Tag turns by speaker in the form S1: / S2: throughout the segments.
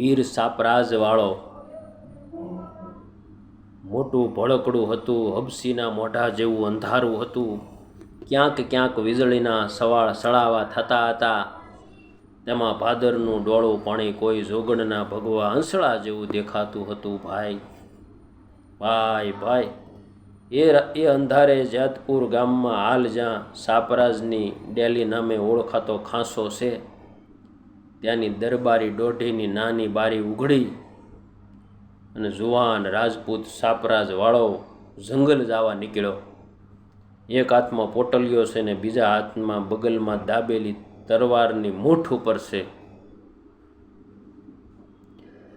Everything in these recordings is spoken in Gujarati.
S1: વીર સાપરાજવાળો મોટું ભળકડું હતું, હબસીના મોઢા જેવું અંધારું હતું. ક્યાંક ક્યાંક વીજળીના સવાળ સળાવા થતા હતા. તેમાં ભાદરનું ડોળું પાણી કોઈ જોગણના ભગવા અંસળા જેવું દેખાતું હતું, ભાઈ. ભાઈ ભાઈ. એ એ અંધારે જેતપુર ગામમાં હાલ જ્યાં સાપરાજની ડેલી નામે ઓળખાતો ખાંસો છે. ત્યાંની દરબારી દોઢીની નાની બારી ઉઘડી અને જુવાન રાજપૂત સાપરાજ વાળો જંગલ જવા નીકળ્યો. એક હાથમાં પોટલિયો છે ને બીજા હાથમાં બગલમાં દાબેલી તરવારની મૂઠ ઉપર છે.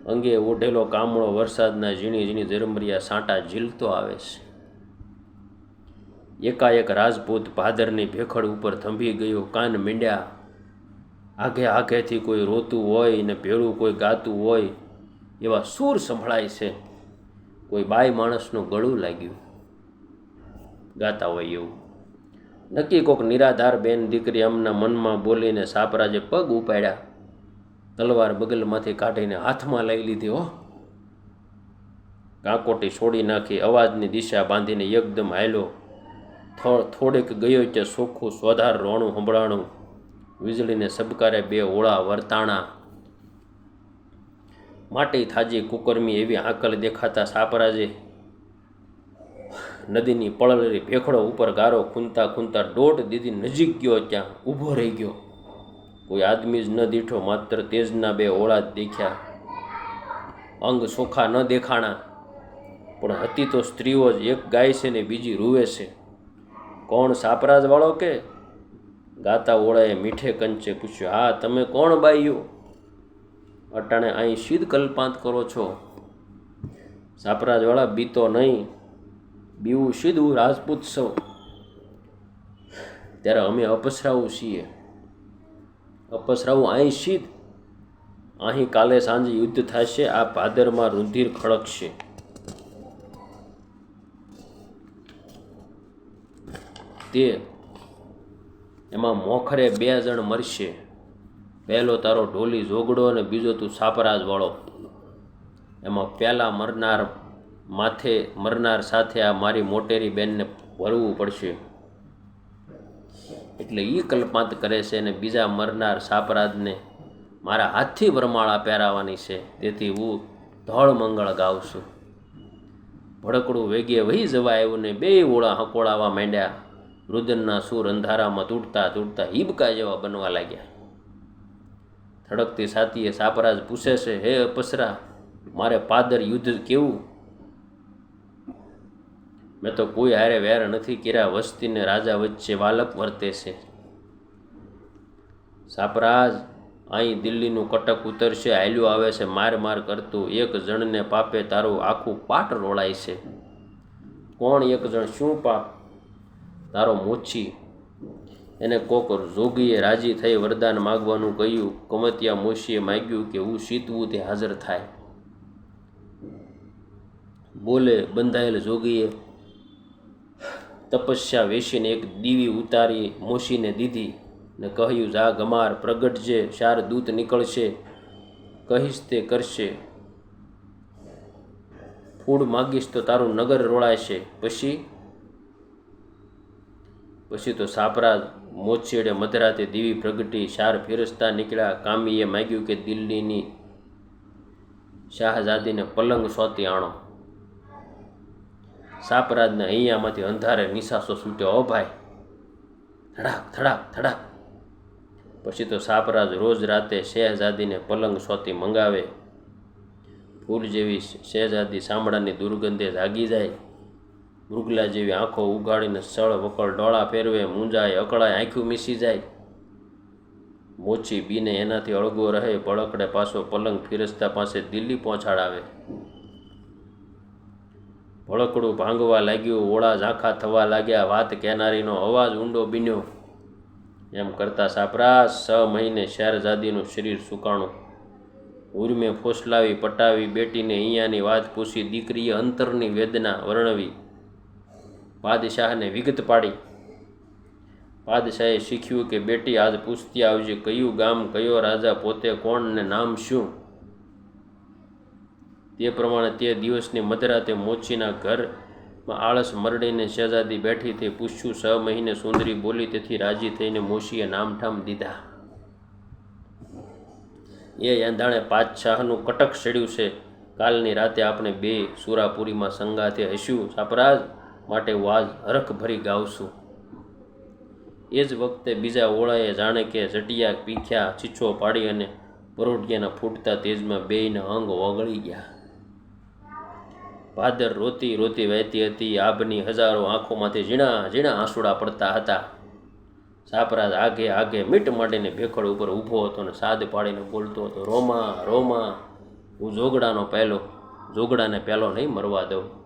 S1: અંગે ઓઢેલો કામળો વરસાદના ઝીણી ઝીણી ઝરમરિયા સાંટા ઝીલતો આવે છે. એકાએક રાજપૂત ભાદરની ભેખડ ઉપર થંભી ગયો, કાન મીંડ્યા. આઘે આગેથી કોઈ રોતું હોય ને ભેળું કોઈ ગાતું હોય, એવા સૂર સંભળાય છે. કોઈ બાય માણસનું ગળું લાગ્યું. ગાતા હોય એવું. નક્કી કોક નિરાધાર બેન દીકરી અમના મનમાં બોલીને સાપરાજે પગ ઉપાડ્યા. તલવાર બગલમાંથી કાઢીને હાથમાં લઈ લીધી, હો. કાંકોટી છોડી નાખી, અવાજની દિશા બાંધીને એકદમ હાલ્યો. થોડેક ગયો તે સોખું, સ્વધાર રોણું સંભળાણું વીજળીને સબકારે બે ઓળા વર્તાણા માટી થાજી કુકરમી એવી આંકલ દેખાતા સાપરાજે નદીની પળલરી ભેખડો ઉપર ગારો ખૂંતા ખૂંતા દોઢ દીદી નજીક ગયો ત્યાં ઊભો રહી ગયો. કોઈ આદમી જ ન દીઠો માત્ર તેજના બે ઓળા જ દેખ્યા. અંગ સોખા ન દેખાણા, પણ હતી તો સ્ત્રીઓ જ એક ગાય છે ને બીજી રૂવે છે. કોણ સાપરાજ વાળો કે ગાતા ઓળાએ મીઠે કંચે પૂછ્યું, હા, તમે કોણ બાઈઓ? અટાણે અહીં શીદ કલ્પાંત કરો છો? સાપરાજવાળા બીતો નહીં, બીવું સીધું રાજપૂત સૌ. ત્યારે અમે અપસરાવું છીએ. અપસરાવું અહીં સીધ. અહીં કાલે સાંજે યુદ્ધ થશે, આ ભાદરમાં રુધિર ખડકશે તે એમાં મોખરે બે જણ મરશે. પહેલો તારો ઢોલી જોગડો અને બીજો તું સાપરાજ વાળો એમાં પહેલા મરનાર માથે, મરનાર સાથે આ મારી મોટેરી બેનને ભરવું પડશે. એટલે એ કલ્પાંત કરે છે અને બીજા મરનાર સાપરાજને મારા હાથથી વરમાળા પહેરાવાની છે. તેથી હું ધળ મંગળ ગાઉં છું. ભડકડું વેગે વહી જવા એવું ને બે ઓળા હકોળાવા માંડ્યા. રુદનના સૂર અંધારામાં તૂટતા તૂટતા હિબકા જેવા બનવા લાગ્યા. થડકતી સાતીએ સાપરાજ પૂછે છે, હે અપસરા, મારે પાદર યુદ્ધ કેવું? મેં તો કોઈ હારે વેર નથી કર્યા, વસ્તીને રાજા વચ્ચે વાલપ વર્તે છે. સાપરાજ, અહીં દિલ્હીનું કટક ઉતરશે, હાલ્યું આવે છે, માર માર કરતું એક જણને પાપે તારું આખું પાટ રોળાય છે. કોણ એક જણ? શું પાપ? તારો મોછી એને કોક જોગીએ રાજી થઈ વરદાન માગવાનું કહ્યું. કમતિયા મોશીએ માગ્યું કે હું સીતવું તે હાજર થાય. બોલે બંધાયેલ જોગીએ, તપસ્યા વેસીને એક દીવી ઉતારી મોશીને દીધી ને કહ્યું જા ગમાર પ્રગટજે ચાર દૂત નીકળશે, કહીશ તે કરશે. ફૂડ માગીશ તો તારું નગર રોળાશે પછી પછી તો સાપરા મોછેડે મધરાતે દીવી પ્રગટી શાર ફેરસતા નીકળ્યા. કામીએ માગ્યું કે દિલ્હીની શાહજાદીને પલંગ સોતી આણો. સાપરાજને અહીંયામાંથી અંધારે નિશાસો છૂટ્યો. ઓ ભાઈ થડાક થડાક થડાક પછી તો સાપરાજ રોજ રાતે શહેજાદીને પલંગ સોતી મંગાવે. ફૂલ જેવી શહેજાદી સાંભળાની દુર્ગંધે જાગી જાય. મૃગલા જેવી આંખો ઉગાડીને સળ વકળ ડોળા ફેરવે મૂંજાય અકળાય, આંખું મીસી જાય. મોચી બીને એનાથી અળગો રહે ભળકડે પાછો પલંગ ફિરસ્તા પાસે દિલ્હી પહોંચાડાવે. ભળકડું ભાંગવા લાગ્યું, ઓળા ઝાંખા થવા લાગ્યા, વાત કહેનારીનો અવાજ ઊંડો બીન્યો. એમ કરતા સાપરા છ મહિને શહેરજાદીનું શરીર સુકાણું. ઉર્મે ફોસલાવી, પટાવી બેટીને અહીંયાની વાત પૂછી, દીકરીએ અંતરની વેદના વર્ણવી. બાદશાહને વિગત પાડી. બાદશાહે શીખ્યું કે બેટી, આજ પૂછતી આવજે, કયું ગામ, કયો રાજા, પોતે કોણ ને નામ શું? તે પ્રમાણે તે દિવસની મધરાતે મોચીના ઘરમાં આળસ મરડીને શહેજાદી બેઠી તે પૂછ્યું, છ મહિને સુંદરી બોલી તેથી રાજી થઈને મોશીએ નામઠામ દીધા? એ યાંધાણે પાતશાહનું કટક ચડ્યું છે. કાલની રાતે આપણે બે સુરાપુરીમાં સંગાથે હસ્યું. સાપરાજ માટે વાજ હરખભરી છું. એ જ વખતે બીજા ઓળાએ જાણે કે જટિયા પીખ્યા ચીચો પાડી અને પરોઢિયાના ફૂટતા તેજમાં બેયના અંગ ઓગળી ગયા. ભાદર રોતી રોતી વહેતી હતી, આભની હજારો આંખોમાંથી ઝીણા ઝીણા આંસુડા પડતા હતા. સાપરાજ આગે આગે મીટ માંડીને ભેખડ ઉપર ઊભો હતો અને સાદ પાડીને બોલતો હતો, રોમા રોમા, હું જોગડાનો પહેલો જોગડાને પહેલો નહીં મરવા દઉં.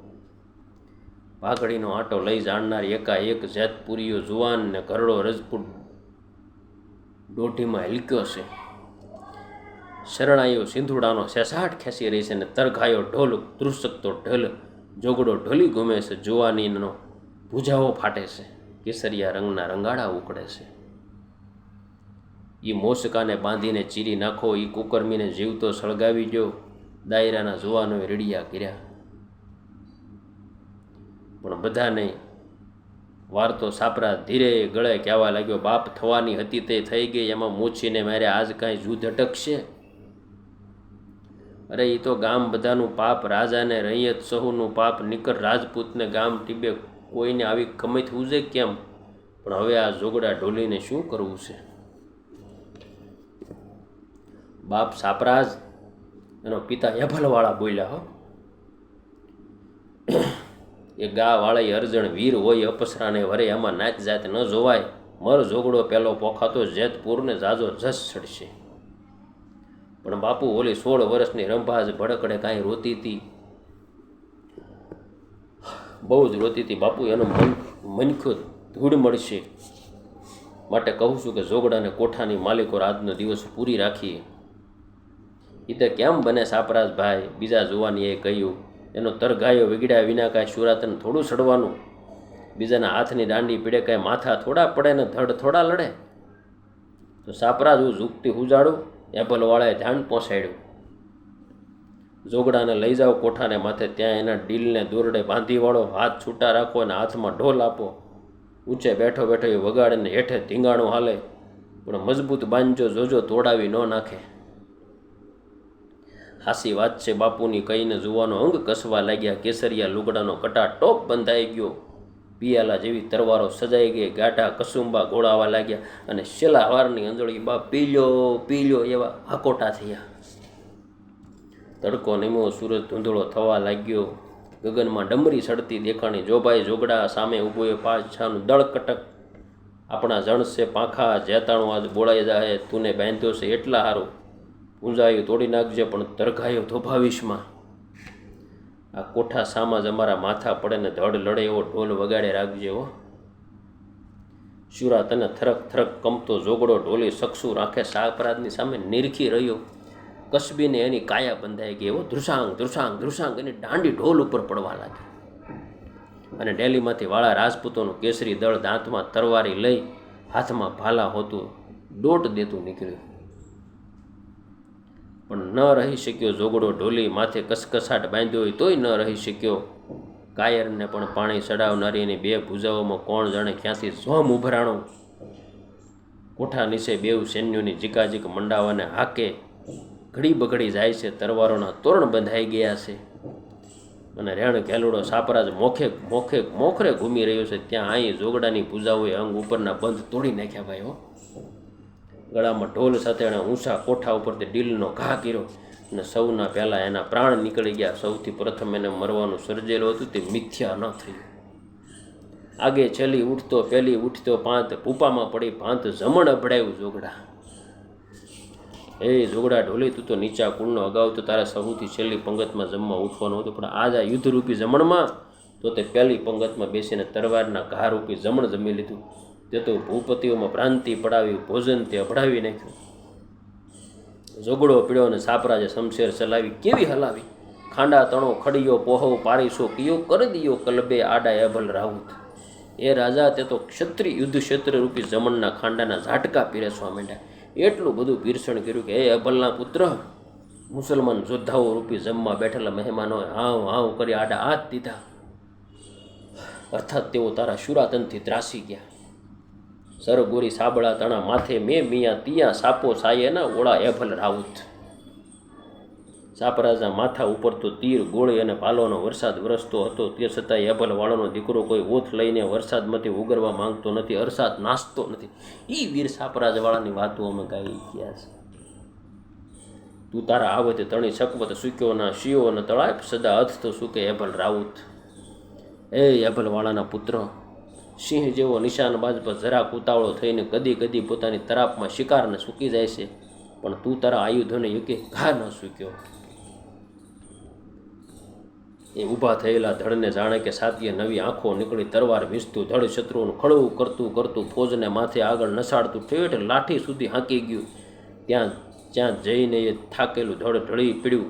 S1: પાઘડીનો આંટો લઈ જાણનાર એકાએક જેતપુરીઓ જુવાન ને ઘરડો રજપૂત દોઢીમાં હિલક્યો છે. શરણાઈઓ સિંધુડાનો સેસાટ ખેંચી રહી છે ને તરઘાયો ઢોલ ધ્રુસકતો ઢોલ, જોગડો ઢોલી ઘૂમે છે, જુવાનીનો ભૂજાઓ ફાટે છે, કેસરિયા રંગના રંગાડા ઉકળે છે. એ મોસકાને બાંધીને ચીરી નાખો એ કુકર્મીને જીવતો સળગાવી ગયો દાયરાના જુવાનોએ રેડિયા કર્યા. પણ બધાને વાર્તો સાપરા ધીરે ગળે કહેવા લાગ્યો, બાપ થવાની હતી તે થઈ ગઈ, એમાં મૂછીને મારે આજ કાંઈ જૂથ અટકશે? અરે એ તો ગામ બધાનું પાપ, રાજાને રૈયત સહુનું પાપ, નિકર રાજપૂતને ગામ ટીબે કોઈને આવી કમત ઉજે કેમ? પણ હવે આ જોગડા ઢોલીને શું કરવું છે? બાપ સાપરાજ? એનો પિતા યભલવાળા બોલ્યા, હો એ ગા વાળા અરજણ વીર હોય અપસરાને વરે, એમાં નાચ જાત ન જોવાય. મર જોગડો પેલો પોખાતો જેતપુરને જાજો જસ ચડશે પણ બાપુ ઓલી સોળ વર્ષની રંભાજ ભડકડે કાંઈ રોતી હતી બહુ જ રોતી હતી બાપુ, એનું મન, મનખું ધૂળ મળશે. માટે કહું છું કે જોગડાને કોઠાની માલિકો આજનો દિવસ પૂરી રાખીએ. એ તો કેમ બને સાપરાજ ભાઈ બીજા એ કહ્યું એનો તરઘાયો વિગડ્યા વિના કાંઈ સુરાતને થોડું સડવાનું? બીજાના હાથની દાંડી પીડે કાંઈ માથા થોડા પડે ને ધડ થોડા લડે? તો સાપરાજ હું ઝૂકતી ઉજાડું એપલવાળાએ ધ્યાન પહોંચાડ્યું જોગડાને લઈ જાઓ કોઠાને માથે, ત્યાં એના ડીલને દોરડે બાંધી વાળો હાથ છૂટા રાખો અને હાથમાં ઢોલ આપો. ઊંચે બેઠો બેઠો એ વગાડીને હેઠે ધીંગાણું હાલે. પણ મજબૂત બાંજો જોજો તોડાવી ન નાખે. હાસી વાત છે, બાપુની કહીને જુવાનો અંગ કસવા લાગ્યા, કેસરિયા લુગડાનો કટા ટોપ બંધાઈ ગયો. પિયાલા જેવી તરવારો સજાઈ ગઈ, ગાઢા કસુંબા ગોળાવા લાગ્યા અને શેલા વારની અંજળી બા પીલ્યો પીલ્યો એવા હાકોટા થયા. તડકો નિમો સૂરજ ધૂંધળો થવા લાગ્યો. ગગનમાં ડમરી સડતી દેખાણી, જોભાઈ, જોગડા, સામે ઊભો એ પાછાનું દળ કટક. આપણા જણસે પાંખા જેતાણું આજ બોળાઈ જાય તુને બાંધ્યો છે એટલા સારું પૂંજાયું તોડી નાખજે, પણ તરઘાયો ધોભાવીશમાં આ કોઠા સામા જ અમારા માથા પડે ને ધડ લડે એવો ઢોલ વગાડે રાખજે હો. શુરા તને થરક થરક કમતો જોગડો ઢોલી સક્ષુ રાખે શાહપરાધની સામે નિરખી રહ્યો. કસબીને એની કાયા બંધાઈ ગઈ એવો ધ્રુસાંગ ધ્રુસાંગ ધ્રુસાંગ એની દાંડી ઢોલ ઉપર પડવા લાગી. અને ડેલીમાંથી વાળા રાજપૂતોનું કેસરી દળ દાંતમાં તરવારી લઈ હાથમાં ભાલા હોતું દોટ દેતું નીકળ્યું. પણ ન રહી શક્યો જોગડો ઢોલી માથે કસકસાટ બાંધ્યો હોય તોય ન રહી શક્યો. કાયરને પણ પાણી ચડાવનારી એની બે ભૂજાઓમાં કોણ જાણે ક્યાંથી જોમ ઉભરાણો? કોઠા નીચે બેવ સૈન્યોની જીકાજીક મંડાવાને હાકે ઘડી બગડી જાય છે, તરવારોના તોરણ બંધાઈ ગયા છે. અને રેણ ઘેલુડો સાપરાજ મોખે મોખે મોખરે ઘૂમી રહ્યો છે, ત્યાં અહીં જોગડાની પૂજાઓએ અંગ ઉપરના બંધ તોડી નાખ્યા ભાઈ હો. ગળામાં ઢોલ સાથે એણે ઊંચા કોઠા ઉપરથી ડીલનો ઘા કર્યો અને સૌના પહેલાં એના પ્રાણ નીકળી ગયા. સૌથી પ્રથમ એને મરવાનું સર્જેલું હતું, તે મિથ્યા ન થયું. આગે છેલ્લી ઉઠતો, પહેલી ઉઠતો પાંત પૂપામાં પડી, પાંત જમણ અભડાયું જોગડા એ જોગડા ઢોલી તું તો નીચા કુળનો અગાઉ તો તારા સૌથી છેલ્લી પંગતમાં જમવા ઉઠવાનું હતું. પણ આજ આ યુદ્ધરૂપી જમણમાં તો તે પહેલી પંગતમાં બેસીને તરવારના ઘારૂપી જમણ જમી લીધું. તે તો ભૂપતિઓમાં ભ્રાંતિ પડાવી, ભોજન તે અભડાવી નાખ્યું. ઝઘડો પીડ્યો અને સાપરાજે શમશેર ચલાવી કેવી હલાવી? ખાંડા, તણો ખડીયો પોહો પાડીશો કિયો કરી દિયો કલબે આડા અભલ રાઉત એ રાજા તે તો ક્ષત્રિય યુદ્ધ ક્ષેત્ર રૂપી જમણના ખાંડાના ઝાટકા પીરસવા માંડ્યા. એટલું બધું પીરસણ કર્યું કે, એ અભલના પુત્ર, મુસલમાન યોદ્ધાઓ રૂપી જમવા બેઠેલા મહેમાનોએ હાવ હાવ કરી આડા હાથ દીધા. અર્થાત તેઓ તારા શુરાતનથી ત્રાસી ગયા. સરગોરી સાબળા તણા માથે મેં મિયા તિયા સાપો સાયેના ઓળા એભલ રાઉત. સાપરાજના માથા ઉપર તો તીર, ગોળી અને પાલોનો વરસાદ વરસતો હતો. તે છતાંય એભલ વાળાનો દીકરો કોઈ ઓથ લઈને વરસાદમાંથી ઉગરવા માંગતો નથી, અરસાદ નાસતો નથી. એ વીર સાપરાજવાળાની વાતો અમે ગાઈ ગયા છે. તું તારા આવતે તણી શકવત સૂક્યો ના, શિયો અને તળાપ સદા અથ તો સુકે એભલ રાઉત. એ એભલવાળાના પુત્ર સિંહ જેવો નિશાનબાજ પર જરાક ઉતાવળો થઈને કદી કદી પોતાની તરાપમાં શિકારને સૂકી જાય છે. પણ તું તારા આયુધોને યોગ્ય ઘા ન સૂક્યો. એ ઊભા થયેલા ધડને જાણે કે સાતીએ નવી આંખો નીકળી તરવાર વીસતું ધડ શત્રુનું ખળવું કરતું કરતું ફોજને માથે આગળ નસાડતું ઠેઠ લાઠી સુધી હાંકી ગયું. ત્યાં જ્યાં જઈને એ થાકેલું ધડ ઢળી પીડ્યું.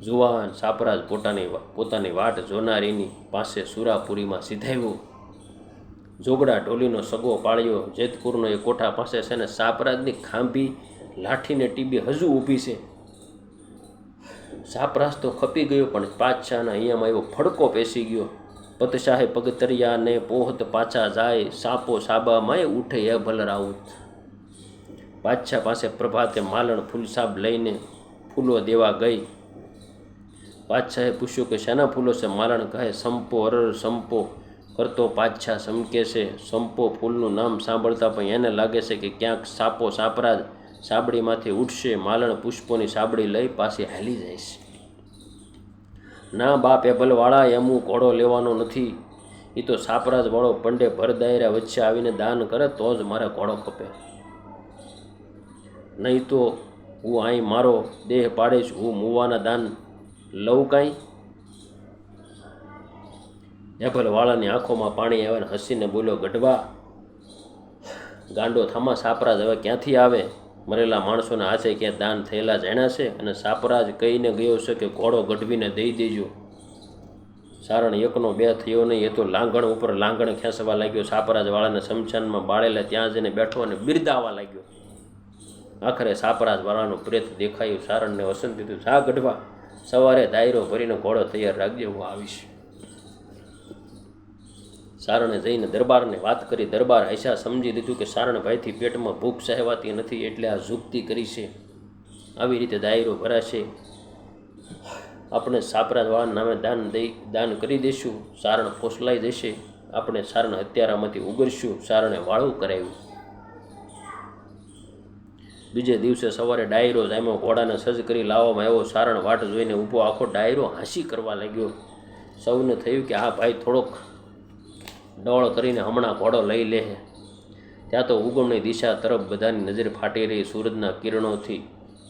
S1: જુવાન સાપરાજ પોતાની પોતાની વાટ જોનારીની પાસે સુરાપુરીમાં સીધાવ્યું. જોગડા ઢોલીનો સગો પાળ્યો, જેતપુરનો એ કોઠા પાસે છે ને સાપરાજની ખાંભી લાઠીને ટીબી હજુ ઊભી છે. સાપરાસ તો ખપી ગયો, પણ પાછાના અહીંયામાં એવો ફડકો પેસી ગયો. પતશાહે પગતરિયાને પોહત પાછા જાય, સાપો સાબામાંય ઉઠે એ ભલરાઉત બાદશાહ પાસે પ્રભાતે માલણ ફૂલસાબ લઈને ફૂલો દેવા ગઈ. બાદશાહે પૂછ્યું કે, શાના ફૂલો છે? માલણ કહે, સંપો અરર સંપો. કરતો પાછા સમકે છે. સંપો ફૂલનું નામ સાંભળતા પણ એને લાગે છે કે ક્યાંક સાપો સાપરાજ સાબડીમાંથી ઉઠશે, માલણ પુષ્પોની સાબડી લઈ પાછી હાલી જાય છે. ના બાપ એભલવાળા એમ ઘોડો લેવાનો નથી. એ તો સાપરાજ વાળો પંડે ભર દાયરા વચ્ચે આવીને દાન કરે તો જ મારે ઘોડો ખપે. નહીં તો હું અહીં મારો દેહ પાડીશ, હું મુવાના દાન લઉં કાંઈ? એભલ વાળાની આંખોમાં પાણી આવે ને હસીને બોલ્યો, ગઢવા, ગાંડો થામા, સાપરાજ હવે ક્યાંથી આવે? મરેલા માણસોના હાથે ક્યાં દાન થયેલા જાણ્યા છે? અને સાપરાજ કહીને ગયો છે કે ઘોડો ગઢવીને દઈ દેજો. સારણ એકનો બે થયો નહીં, એ તો લાંગણ ઉપર લાંગણ ખેંચવા લાગ્યો. સાપરાજ વાળાને સમશાનમાં બાળેલા ત્યાં જઈને બેઠો અને બિરદાવા લાગ્યો. આખરે સાપરાજ વાળાનું પ્રેત દેખાયું. સારણને વસંત દીધું, જા ગઢવા, સવારે દાયરો ભરીને ઘોડો તૈયાર રાખજે, હું આવીશ. સારણે જઈને દરબારને વાત કરી, દરબાર હૈસા સમજી લીધું કે સારણભાઈથી પેટમાં ભૂખ સહેવાતી નથી એટલે આ ઝૂકતી કરી છે. આવી રીતે દાયરો ભરાશે. આપણે સાપરાજવાળા નામે દાન દઈ, દાન કરી દઈશું સારણ ફોસલાઈ જશે. આપણે સારણ હત્યારામાંથી ઉગરશું. સારણે વાળું કરાવ્યું બીજે દિવસે સવારે ડાયરો જામ્યો ઘોડાને સજ્જ કરી લાવવામાં આવ્યો. સારણ વાટ જોઈને ઊભો આખો ડાયરો હાંસી કરવા લાગ્યો. સૌને થયું કે આ ભાઈ થોડોક ડોળ કરીને હમણાં ઘોડો લઈ લે ત્યાં તો ઉગમની દિશા તરફ બધાની નજર ફાટી રહી. સૂરજના કિરણોથી,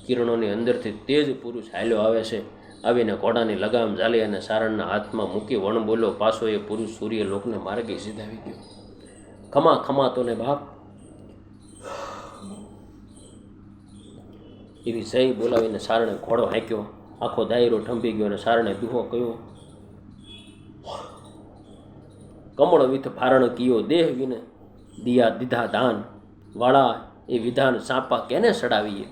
S1: કિરણોની અંદરથી તેજ પુરુષ હાલ્યો આવે છે. આવીને ઘોડાની લગામ ઝાલી અને સારણના હાથમાં મૂકી વણ બોલો પાછો એ પુરુષ સૂર્ય લોકને માર્ગે સીધાવી ગયો. ખમા ખમા તો ને બાપ. એવી સહી બોલાવીને સારણે ઘોડો હાંક્યો. આખો દાયરો ઠંભી ગયો અને સારણે દુહો કયો કમળ વિથ ફારણ કિયો દેહ વિને દિયા દીધા દાન. વાળા એ વિધાન સાપા કેને સડાવીએ?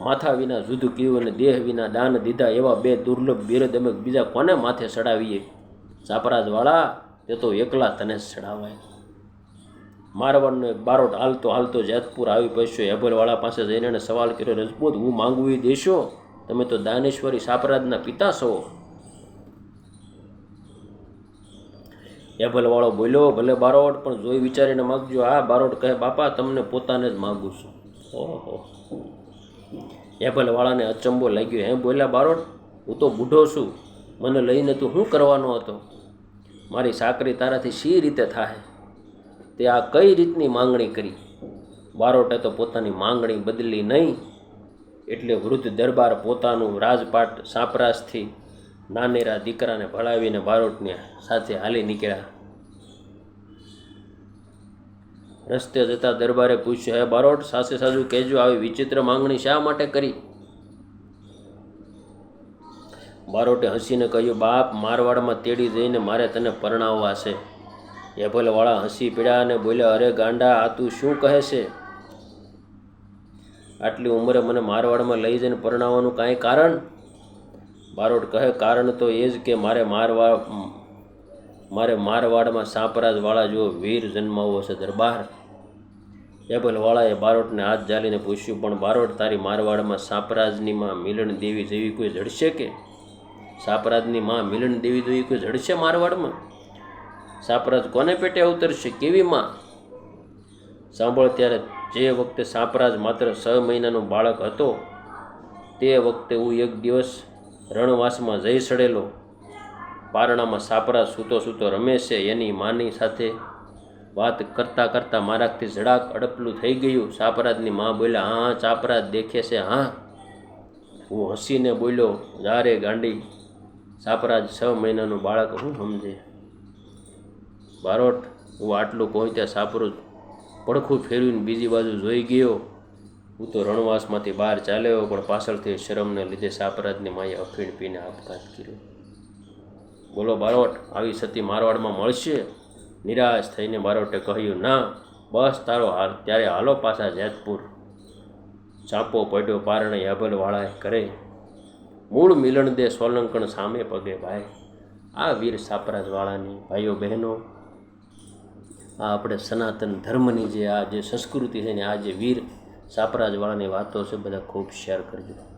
S1: માથા વિના જુદું કીધું અને દેહ વિના દાન દીધા એવા બે દુર્લભ બિરદ અમે બીજા કોને માથે સડાવીએ? સાપરાજવાળા તે તો એકલા તને સડાવાય. મારવાડનો એક બારોટ હાલતો હાલતો જેતપુર આવી પહોંચ્યો હેબલવાળા પાસે જઈને સવાલ કર્યો, રજપૂત, હું માંગવી દેશો? તમે તો દાનેશ્વરી સાપરાજના પિતા છો. હેબલવાળો બોલ્યો, ભલે બારોટ, પણ જોઈ વિચારીને માગજો. આ બારોટ કહે, બાપા, તમને પોતાને જ માગું છું. ઓહો. ટેબલવાળાને અચંબો લાગ્યો. હે બોલ્યા બારોટ, હું તો બૂઢો છું. મને લઈને તું શું કરવાનો હતો? મારી સાકરી તારાથી શી રીતે થાય તે આ કઈ રીતની માંગણી કરી? બારોટે તો પોતાની માંગણી બદલી નહીં. એટલે વૃદ્ધ દરબાર પોતાનું રાજપાટ સાપરાસથી નાનેરા દીકરાને ભળાવીને બારોટને સાથે હાલી નીકળ્યા. રસ્તે જતા દરબારે પૂછ્યું, હે બારોટ, સાસે સાજુ કહેજો, આવી વિચિત્ર માંગણી શા માટે કરી? બારોટે હસીને કહ્યું, બાપ, મારવાડમાં તેડી જઈને મારે તને પરણાવવા છે. એભલવાળા હસી પીડ્યા અને બોલ્યા, અરે ગાંડા, આ તું શું કહે છે? આટલી ઉંમરે મને મારવાડમાં લઈ જઈને પરણાવવાનું કાંઈ કારણ? બારોટ કહે, કારણ તો એ જ કે મારે મારવા, મારે મારવાડમાં સાંપરાજવાળા જેવો વીર જન્માવો છે દરબાર. એબલવાળાએ બારોટને હાથ જાલીને પૂછ્યું, પણ બારોટ, તારી મારવાડમાં સાંપરાજની માં મિલન દેવી જેવી કોઈ જડશે કે? સાપરાજની માં મિલન દેવી જેવી કોઈ જડશે મારવાડમાં? સાપરાજ કોને પેટે અવતરશે કેવી માં? સાંભળ, ત્યારે જે વખતે સાપરાજ માત્ર છ મહિનાનો બાળક હતો, તે વખતે હું એક દિવસ રણવાસમાં જઈ સડેલો. પારણામાં સાપરાજ સૂતો સૂતો રમે છે એની માની સાથે. વાત કરતાં કરતાં મારાથી ઝડાક અડપલું થઈ ગયું. સાપરાજની માં બોલ્યા, હા ચાપરાજ દેખે છે, હા. હું હસીને બોલ્યો જારે ગાંડી, સાપરાજ છ મહિનાનું બાળક હું સમજે? બારોટ, હું આટલું કહું ત્યાં સાપરું પડખું ફેરવીને બીજી બાજુ જોઈ ગયો. હું તો રણવાસમાંથી બહાર ચાલ્યો પણ પાછળથી શરમને લીધે સાપરાજની માએ અફીણ પીને આપઘાત કર્યો. બોલો બારોટ આવી સતી મારવાડમાં મળશે? નિરાશ થઈને બારોટે કહ્યું, ના, બસ તારો હાલ, ત્યારે હાલો પાછા જેતપુર. ચાંપો પડ્યો, પારણે યાભલવાળાએ કરે. મૂળ મિલણ દે સોલંકણ સામે પગે ભાઈ આ વીર સાપરાજવાળાની ભાઈઓ બહેનો, આ આપણે સનાતન ધર્મની જે આ જે સંસ્કૃતિ છે ને, આ જે વીર સાપરાજવાળાની વાતો છે બધા ખૂબ શેર કરજો.